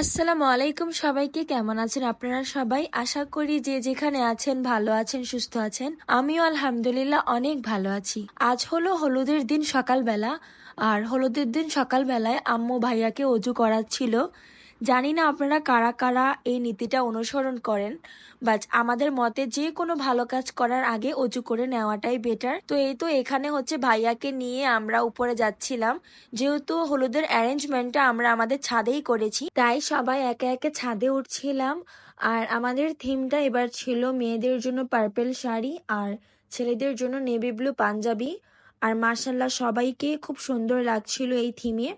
আসসালামু আলাইকুম সবাইকে, কেমন আছেন আপনারা সবাই? আশা করি যে যেখানে আছেন ভালো আছেন, সুস্থ আছেন। আমিও আলহামদুলিল্লাহ অনেক ভালো আছি। আজ হলো হলুদের দিন সকালবেলা, আর হলুদের দিন সকালবেলায় আম্মু ভাইয়াকে অজু করাচ্ছিল। জানি না আপনারা কারা কারা এই নীতিটা অনুসরণ করেন বাট আমাদের মতে যে কোনো ভালো কাজ করার আগে অজু করে নেওয়াটাই বেটার তো এই তো এখানে হচ্ছে ভাইয়াকে নিয়ে আমরা উপরে যাচ্ছিলাম। যেহেতু হলুদের অ্যারেঞ্জমেন্টটা আমরা আমাদের ছাদেই করেছি, তাই সবাই একে একে ছাদে উঠছিলাম। আর আমাদের থিমটা এবার ছিল মেয়েদের জন্য পার্পেল শাড়ি আর ছেলেদের জন্য নেভি ব্লু পাঞ্জাবি। আর মার্শাল্লাহ সবাইকে খুব সুন্দর লাগছিল এই থিমে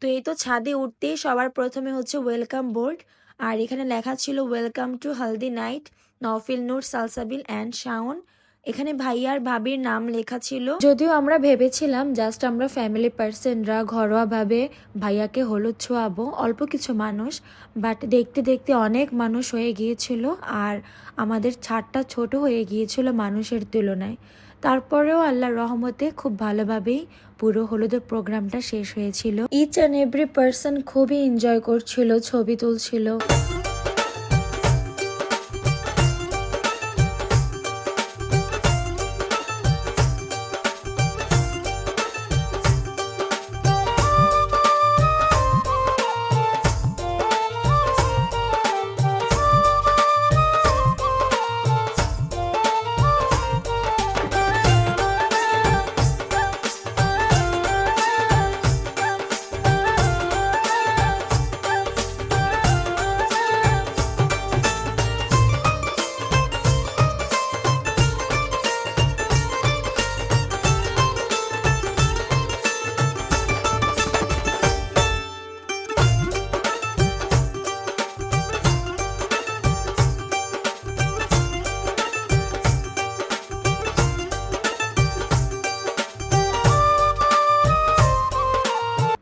তো এই তো ছাদে উঠতেই সবার প্রথমে হচ্ছে ওয়েলকাম বোর্ড আর এখানে লেখা ছিল welcome to haldi night Nafil Noor Salsabil and Shaon এখানে ভাইয়ার ভাবির নাম লেখা ছিল। যদিও আমরা ভেবেছিলাম জাস্ট আমরা ফ্যামিলি পার্সনরা ঘরোয়াভাবে ভাইয়াকে হলুদ ছোঁয়াবো, অল্প কিছু মানুষ বাট দেখতে দেখতে অনেক মানুষ হয়ে গিয়েছিল, আর আমাদের ছাদটা ছোট হয়ে গিয়েছিল মানুষের তুলনায়। তারপরেও আল্লাহর রহমতে খুব ভালোভাবেই পুরো হলুদের প্রোগ্রামটা শেষ হয়েছিল। ইচ অ্যান্ড এভরি পার্সন খুবই এনজয় করছিল, ছবি তুলছিল।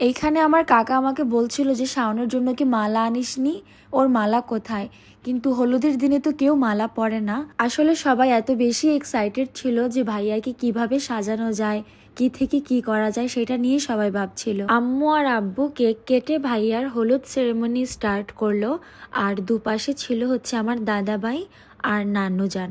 এইখানে আমার কাকা আমাকে বলছিল যে, শাওনের জন্য কি মালা আনিসনি? ওর মালা কোথায়? কিন্তু হলুদের দিনে তো কেউ মালা পরে না। আসলে সবাই এত বেশি এক্সাইটেড ছিল যে, ভাইয়াকে কীভাবে সাজানো যায়, কি থেকে কি করা যায়, সেটা নিয়ে সবাই ভাবছিল। আম্মু আর আব্বু কেক কেটে ভাইয়ার হলুদ সেরেমনি স্টার্ট করল। আর দুপাশে ছিল হচ্ছে আমার দাদাভাই আর নানু যান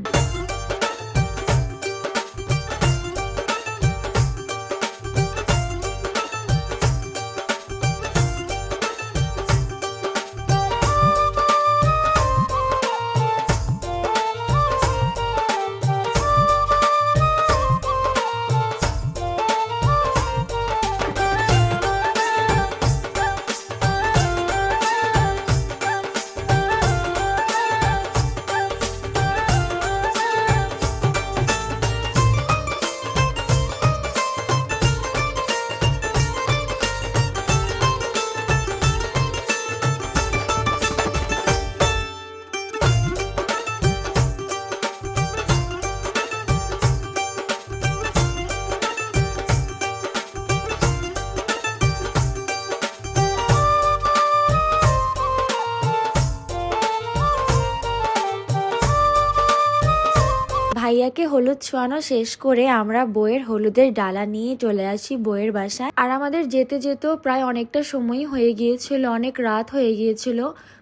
ভাইয়াকে হলুদ ছোঁয়ানো শেষ করে আমরা বইয়ের হলুদের ডালা নিয়ে চলে আসি বইয়ের বাসায়। আর আমাদের যেতে যেতেও প্রায় অনেকটা সময় হয়ে গিয়েছিল, অনেক রাত হয়ে গিয়েছিল।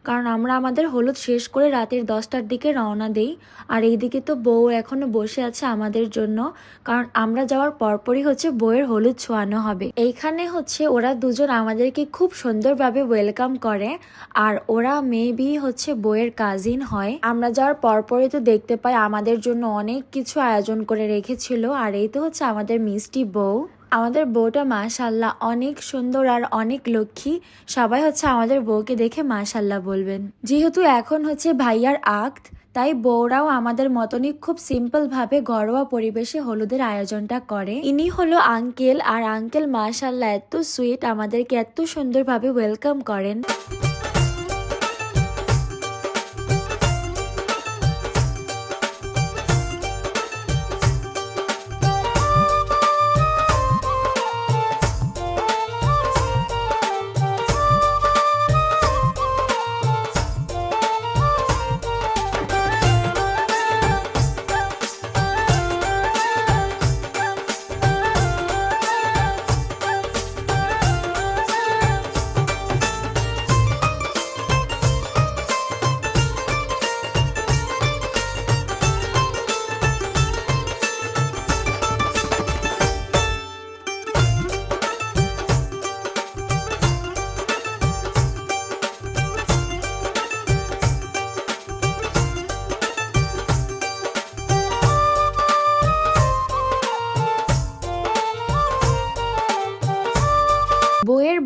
কারণ আমরা আমাদের হলুদ শেষ করে রাতের দশটার দিকে রওনা দেই, আর এইদিকে তো বউ এখনও বসে আছে আমাদের জন্য, কারণ আমরা যাওয়ার পরপরই হচ্ছে বউয়ের হলুদ ছোঁয়ানো হবে। এইখানে হচ্ছে ওরা দুজন আমাদেরকে খুব সুন্দরভাবে ওয়েলকাম করে, আর ওরা মেবি হচ্ছে বইয়ের কাজিন হয়। আমরা যাওয়ার পরপরই তো দেখতে পাই আমাদের জন্য অনেক কিছু আয়োজন করে রেখেছিল, আর এই তো হচ্ছে আমাদের মিষ্টি বউ। আমাদের বউটা মাশাল্লাহ অনেক সুন্দর আর অনেক লক্ষ্মী। সবাই হচ্ছে আমাদের বউকে দেখে মাশাল্লাহ বলবেন। যেহেতু এখন হচ্ছে ভাইয়ার আক্ত, তাই বউরাও আমাদের মতনই খুব সিম্পল ভাবে ঘরোয়া পরিবেশে হলুদের আয়োজনটা করে। ইনি হলো আঙ্কেল, আর আঙ্কেল মাশাল্লাহ এত সুইট, আমাদেরকে এত সুন্দরভাবে ওয়েলকাম করেন।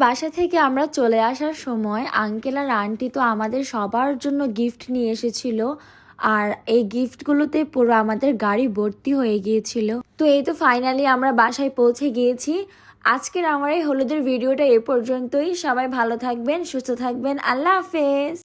বাসা থেকে আমরা চলে আসার সময় আঙ্কেল আর আন্টি তো আমাদের সবার জন্য গিফট নিয়ে এসেছিল। আর এই গিফটগুলোতে পুরো আমাদের গাড়ি ভর্তি হয়ে গিয়েছিল। তো এই তো ফাইনালি আমরা বাসায় পৌঁছে গিয়েছি। আজকের আমার এই হলুদের ভিডিওটা এ পর্যন্তই। সবাই ভালো থাকবেন, সুস্থ থাকবেন। আল্লাহ হাফেজ।